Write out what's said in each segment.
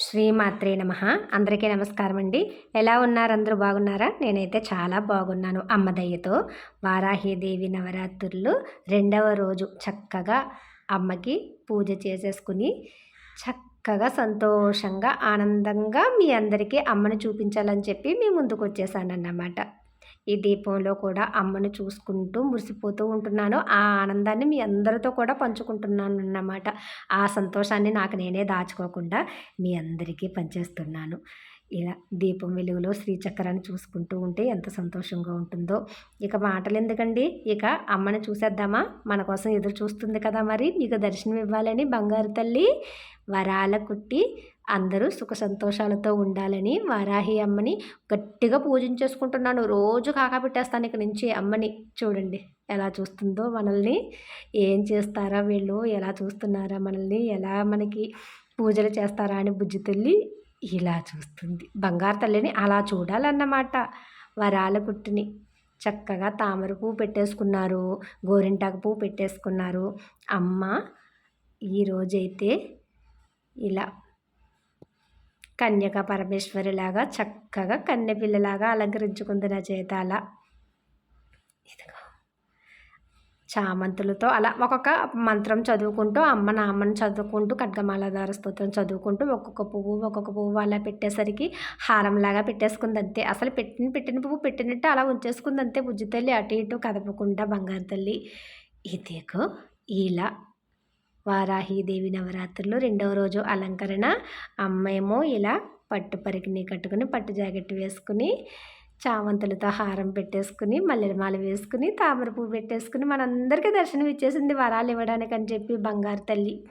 శ్రీమాత్రే నమ. అందరికీ నమస్కారం అండి ఎలా ఉన్నారు? అందరూ బాగున్నారా? నేనైతే చాలా బాగున్నాను అమ్మదయ్యతో వారాహీదేవి వారాహిదేవి నవరాత్రులు రెండవ రోజు చక్కగా అమ్మకి పూజ చేసేసుకుని చక్కగా సంతోషంగా ఆనందంగా మీ అందరికీ అమ్మని చూపించాలని చెప్పి మీ ముందుకు వచ్చేసానన్నమాట. ఈ దీపంలో కూడా అమ్మను చూసుకుంటూ మురిసిపోతూ ఉంటున్నాను. ఆ ఆనందాన్ని మీ అందరితో కూడా పంచుకుంటున్నాను అన్నమాట ఆ సంతోషాన్ని నాకు నేనే దాచుకోకుండా మీ అందరికీ పంచేస్తున్నాను. ఇలా దీపం వెలుగులో శ్రీచక్రాన్ని చూసుకుంటూ ఉంటే ఎంత సంతోషంగా ఉంటుందో. ఇక మాటలు ఎందుకండి ఇక అమ్మని చూసేద్దామా? మన కోసం ఎదురు చూస్తుంది కదా మరి. మీకు దర్శనం ఇవ్వాలని బంగారు తల్లి వరాల కుట్టి అందరూ సుఖ సంతోషాలతో ఉండాలని వారాహి అమ్మని గట్టిగా పూజించేసుకుంటున్నాను. రోజు కాకపెట్టేస్తాను ఇక నుంచి అమ్మని. చూడండి ఎలా చూస్తుందో మనల్ని ఏం చేస్తారా వీళ్ళు ఎలా చూస్తున్నారా మనల్ని ఎలా మనకి పూజలు చేస్తారా అని బుజ్జి తల్లి ఇలా చూస్తుంది. బంగారు తల్లిని అలా చూడాలన్నమాట. వరాల కుట్టిని చక్కగా తామర పువ్వు పెట్టేసుకున్నారు గోరింటాకు పువ్వు పెట్టేసుకున్నారు. అమ్మ ఈరోజైతే ఇలా కన్యక పరమేశ్వరిలాగా చక్కగా కన్నెపిల్లలాగా అలంకరించుకుంది నా చేత అలా ఇదిగో. చామంతులతో అలా ఒక్కొక్క మంత్రం చదువుకుంటూ అమ్మ నామ్మని చదువుకుంటూ ఖడ్గమాలధార స్తోత్రం చదువుకుంటూ ఒక్కొక్క పువ్వు ఒక్కొక్క పువ్వు అలా పెట్టేసరికి హారంలాగా పెట్టేసుకుంది అంతే అసలు పెట్టిన పెట్టిన పువ్వు పెట్టినట్టు అలా ఉంచేసుకుంది అంతే బుజ్జి తల్లి అటు ఇటు కదపకుండా బంగారు తల్లి. ఇదిగో ఇలా వారాహీదేవి నవరాత్రులు రెండవ రోజు అలంకరణ. అమ్మేమో ఇలా పట్టు పరికిని కట్టుకుని పట్టు జాకెట్ వేసుకుని చామంతులతో హారం పెట్టేసుకుని మల్లెలమాల వేసుకుని తామర పువ్వు పెట్టేసుకుని మనందరికీ దర్శనం ఇచ్చేసింది వరాలు ఇవ్వడానికి అని చెప్పి బంగారు తల్లి.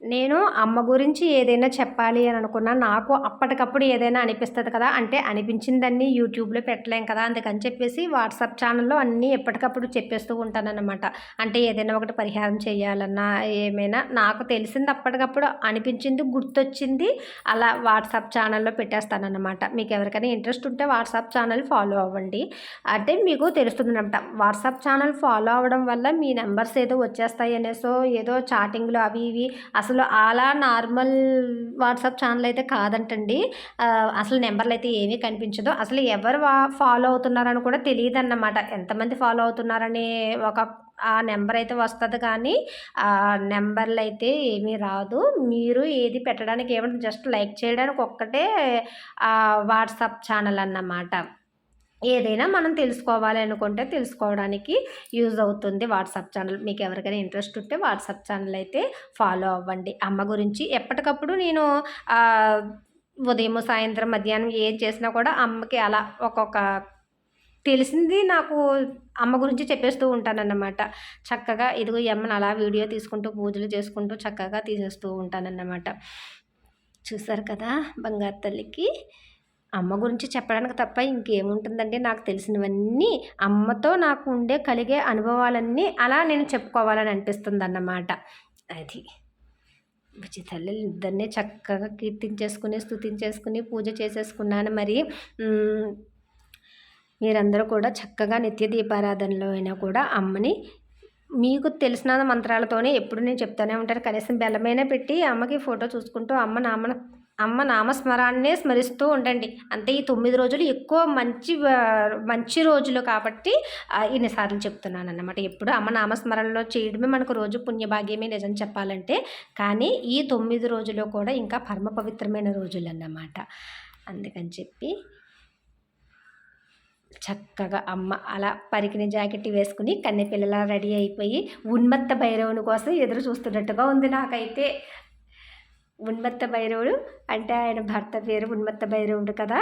నేను అమ్మ గురించి ఏదైనా చెప్పాలి అని అనుకున్నా నాకు అప్పటికప్పుడు ఏదైనా అనిపిస్తుంది కదా అంటే అనిపించిందన్నీ యూట్యూబ్లో పెట్టలేం కదా అందుకని చెప్పేసి వాట్సాప్ ఛానల్లో అన్నీ ఎప్పటికప్పుడు చెప్పేస్తూ ఉంటానన్నమాట. అంటే ఏదైనా ఒకటి పరిహారం చేయాలన్నా ఏమైనా నాకు తెలిసింది అప్పటికప్పుడు అనిపించింది గుర్తొచ్చింది అలా వాట్సాప్ ఛానల్లో పెట్టేస్తానన్నమాట. మీకు ఎవరికైనా ఇంట్రెస్ట్ ఉంటే వాట్సాప్ ఛానల్ ఫాలో అవ్వండి. అంటే మీకు తెలుస్తుంది అనమాట వాట్సాప్ ఛానల్ ఫాలో అవ్వడం వల్ల మీ నెంబర్స్ ఏదో వచ్చేస్తాయి అనేసో ఏదో చాటింగ్లు అవి ఇవి అసలు అసలు అలా నార్మల్ వాట్సాప్ ఛానల్ అయితే కాదంటండి. అసలు నెంబర్లు అయితే ఏమీ కనిపించదు. అసలు ఎవరు ఫాలో అవుతున్నారని కూడా తెలియదు అన్నమాట ఎంతమంది ఫాలో అవుతున్నారని ఒక ఆ నెంబర్ అయితే వస్తుంది కానీ ఆ నెంబర్లు అయితే ఏమీ రాదు. మీరు ఏది పెట్టడానికి ఏమంటే జస్ట్ లైక్ చేయడానికి ఒక్కటే వాట్సాప్ ఛానల్ అన్నమాట. ఏదైనా మనం తెలుసుకోవాలి అనుకుంటే తెలుసుకోవడానికి యూజ్ అవుతుంది వాట్సాప్ ఛానల్. మీకు ఎవరికైనా ఇంట్రెస్ట్ ఉంటే వాట్సాప్ ఛానల్ అయితే ఫాలో అవ్వండి. అమ్మ గురించి ఎప్పటికప్పుడు నేను ఉదయం సాయంత్రం మధ్యాహ్నం ఏం చేసినా కూడా అమ్మకి అలా ఒక్కొక్క తెలిసింది నాకు అమ్మ గురించి చెప్పేస్తూ ఉంటానన్నమాట. చక్కగా ఇదిగో అమ్మను అలా వీడియో తీసుకుంటూ పూజలు చేసుకుంటూ చక్కగా తీసేస్తూ ఉంటానన్నమాట. చూసారు కదా బంగారు తల్లికి? అమ్మ గురించి చెప్పడానికి తప్ప ఇంకేముంటుందండి? నాకు తెలిసినవన్నీ అమ్మతో నాకు ఉండే కలిగే అనుభవాలన్నీ అలా నేను చెప్పుకోవాలని అనిపిస్తుంది అన్నమాట అది బుజ్జి తల్లి ఇద్దరిని చక్కగా కీర్తించేసుకుని స్థుతించేసుకుని పూజ చేసేసుకున్నాను. మరి మీరందరూ కూడా చక్కగా నిత్య దీపారాధనలో అయినా కూడా అమ్మని మీకు తెలిసిన మంత్రాలతోనే ఎప్పుడు నేను చెప్తూనే ఉంటాను. కనీసం బెల్లమైనా పెట్టి అమ్మకి ఫోటో చూసుకుంటూ అమ్మ నామన అమ్మ నామస్మరాన్నే స్మరిస్తూ ఉండండి. అంటే ఈ తొమ్మిది రోజులు ఎక్కువ మంచి మంచి రోజులు కాబట్టి ఇన్నిసార్లు చెప్తున్నాను అన్నమాట ఎప్పుడు అమ్మ నామస్మరణలో చేయడమే మనకు రోజు పుణ్యభాగ్యమే నిజం చెప్పాలంటే. కానీ ఈ తొమ్మిది రోజులు కూడా ఇంకా పరమ పవిత్రమైన రోజులు అన్నమాట అందుకని చెప్పి చక్కగా అమ్మ అలా పరికిని జాకెట్ వేసుకుని కన్నెపిల్లలా రెడీ అయిపోయి ఉన్మత్త భైరవుని కోసం ఎదురు చూస్తున్నట్టుగా ఉంది నాకైతే. ఉన్మత్త భైరవుడు అంటే ఆయన భర్త పేరు ఉన్మత్త భైరవుడు కదా.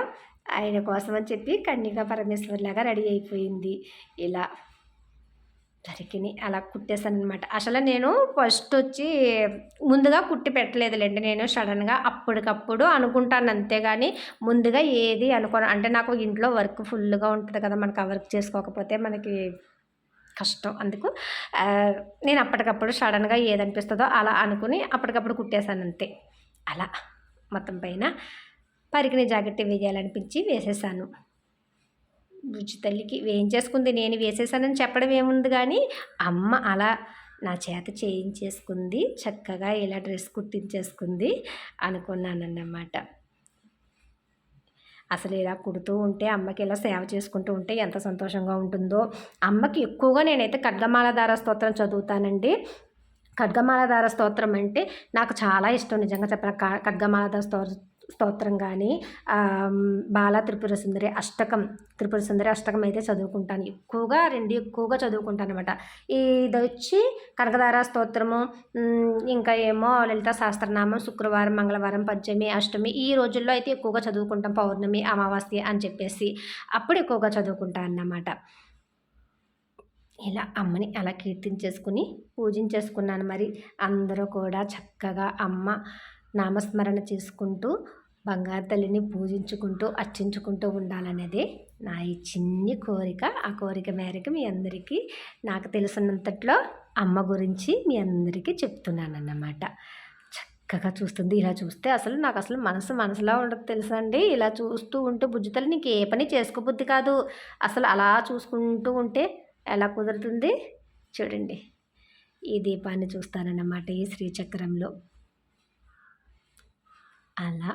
ఆయన కోసం అని చెప్పి కన్యకా పరమేశ్వరిలాగా రెడీ అయిపోయింది. ఇలా జరిగిని అలా కుట్టేశాను అనమాట అసలు నేను ఫస్ట్ వచ్చి ముందుగా కుట్టి పెట్టలేదులేండి. నేను సడన్గా అప్పటికప్పుడు అనుకుంటాను అంతేగాని ముందుగా ఏది అనుకోను. అంటే నాకు ఇంట్లో వర్క్ ఫుల్గా ఉంటుంది కదా. మనకు ఆ వర్క్ చేసుకోకపోతే మనకి కష్టం. అందుకు నేను అప్పటికప్పుడు సడన్గా ఏదనిపిస్తుందో అలా అనుకుని అప్పటికప్పుడు కుట్టేశాను అంతే. అలా మొత్తం పైన పరికిన జాకెట్ వేయాలనిపించి వేసేసాను. రుచి తల్లికి వేయించేసుకుంది నేను వేసేసానని చెప్పడం ఏముంది కానీ అమ్మ అలా నా చేత చేయించేసుకుంది. చక్కగా ఇలా డ్రెస్ కుట్టించేసుకుంది అనుకున్నానన్నమాట. అసలు ఇలా కుడుతూ ఉంటే అమ్మకి ఇలా సేవ చేసుకుంటూ ఉంటే ఎంత సంతోషంగా ఉంటుందో. అమ్మకి ఎక్కువగా నేనైతే ఖడ్గమాల దార స్తోత్రం చదువుతానండి. ఖడ్గమాలధార స్తోత్రం అంటే నాకు చాలా ఇష్టం నిజంగా చెప్పిన ఖడ్గమాలధార స్తో స్తోత్రం కానీ బాల త్రిపుర సుందరి అష్టకం త్రిపుర సుందరి అష్టకం అయితే చదువుకుంటాను. ఎక్కువగా రెండు ఎక్కువగా చదువుకుంటాను అనమాట ఇది వచ్చి కనకదార స్తోత్రము ఇంకా ఏమో లలిత సహస్రనామం శుక్రవారం మంగళవారం పంచమి అష్టమి ఈ రోజుల్లో అయితే ఎక్కువగా చదువుకుంటాం పౌర్ణమి అమావాస్య అని చెప్పేసి. అప్పుడు ఎక్కువగా చదువుకుంటాను అన్నమాట. ఇలా అమ్మని అలా కీర్తించేసుకుని పూజించేసుకున్నాను. మరి అందరూ కూడా చక్కగా అమ్మ నామస్మరణ చేసుకుంటూ బంగారు తల్లిని పూజించుకుంటూ అర్చించుకుంటూ ఉండాలనేది నా ఈ చిన్ని కోరిక. ఆ కోరిక మేరకు మీ అందరికీ నాకు తెలిసినంతట్లో అమ్మ గురించి మీ అందరికీ చెప్తున్నానన్నమాట. చక్కగా చూస్తుంది. ఇలా చూస్తే అసలు నాకు అసలు మనసు మనసులా ఉండదు తెలుసా అండి ఇలా చూస్తూ ఉంటే బుజ్జితల్లి నీకు ఏ పని చేసుకోబుద్ది కాదు. అసలు అలా చూసుకుంటూ ఉంటే ఎలా కుదురుతుంది? చూడండి. ఈ దీపాన్ని చూస్తానన్నమాట ఈ శ్రీచక్రంలో. అలా.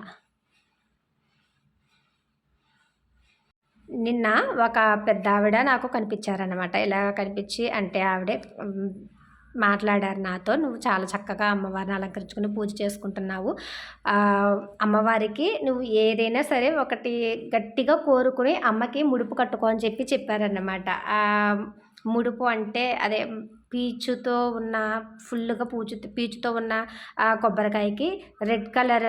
నిన్న ఒక పెద్ద ఆవిడ నాకు కనిపించారనమాట ఇలా కనిపించి అంటే ఆవిడే మాట్లాడారు నాతో. నువ్వు చాలా చక్కగా అమ్మవారిని అలంకరించుకుని పూజ చేసుకుంటున్నావు. అమ్మవారికి నువ్వు ఏదైనా సరే ఒకటి గట్టిగా కోరుకుని అమ్మకి ముడుపు కట్టుకో అని చెప్పి చెప్పారన్నమాట. ముడుపు అంటే అదే పీచుతో ఉన్న ఫుల్గా పూచు పీచుతో ఉన్న ఆ కొబ్బరికాయకి red colour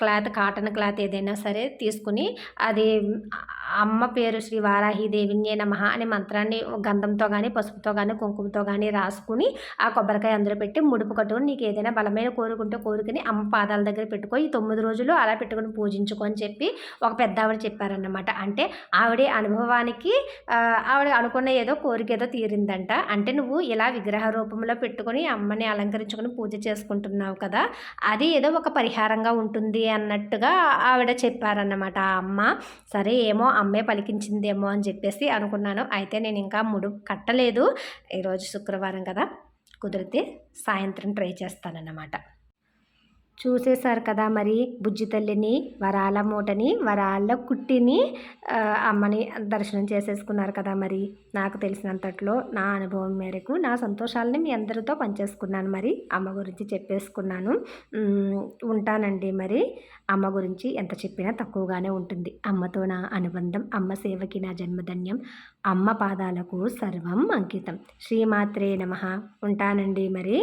cloth cotton cloth ఏదైనా సరే తీసుకుని అది అమ్మ పేరు శ్రీ వారాహిదేవిన్యే నమ అనే మంత్రాన్ని గంధంతో కానీ పసుపుతో కానీ కుంకుమతో కానీ రాసుకుని ఆ కొబ్బరికాయ అందులో పెట్టి ముడుపు కట్టుకుని నీకు ఏదైనా బలమైన కోరుకుంటే కోరుకుని అమ్మ పాదాల దగ్గర పెట్టుకో ఈ తొమ్మిది రోజులు అలా పెట్టుకుని పూజించుకో అని చెప్పి ఒక పెద్ద ఆవిడ చెప్పారన్నమాట. అంటే ఆవిడ అనుభవానికి ఆవిడ అనుకున్న ఏదో కోరిక ఏదో తీరిందంట. అంటే నువ్వు ఇలా విగ్రహ రూపంలో పెట్టుకొని అమ్మని అలంకరించుకొని పూజ చేసుకుంటున్నావు కదా అది ఏదో ఒక పరిహారంగా ఉంటుంది అన్నట్టుగా ఆవిడ చెప్పారన్నమాట. ఆ అమ్మ సరే ఏమో అమ్మే పలికించిందేమో అని చెప్పేసి అనుకున్నాను. అయితే నేను ఇంకా ముడు కట్టలేదు. ఈరోజు శుక్రవారం కదా కుదిరితే సాయంత్రం ట్రై చేస్తానన్నమాట. చూసేశారు కదా మరి బుజ్జి తల్లిని వరాల మూటని వరాల కుట్టిని అమ్మని దర్శనం చేసేసుకున్నారు కదా మరి. నాకు తెలిసినంతట్లో నా అనుభవం మేరకు నా సంతోషాలని మీ అందరితో పంచేసుకున్నాను మరి. అమ్మ గురించి చెప్పేసుకున్నాను. ఉంటానండి మరి. అమ్మ గురించి ఎంత చెప్పినా తక్కువగానే ఉంటుంది. అమ్మతో నా అనుబంధం అమ్మ సేవకి నా జన్మధన్యం అమ్మ పాదాలకు సర్వం అంకితం. శ్రీమాత్రే నమ. ఉంటానండి మరి.